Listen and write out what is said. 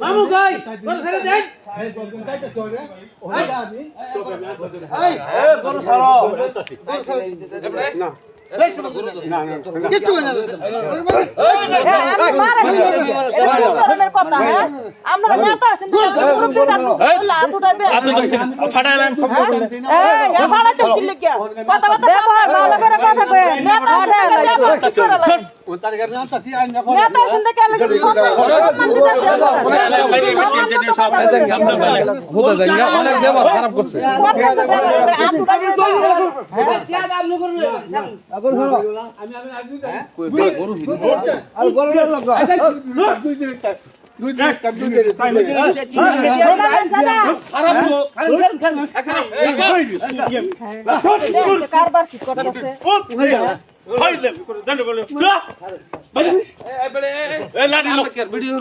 মামু গাই তোর ছেড়ে দেন কিচ্ছু হয় না। আমরা নেতা আছেন লিখিয়া কথা কথা ব্যবহার ভালো করে কথা কই নেতা অনেক ব্যবহার খারাপ করছে কারবার ভিডিও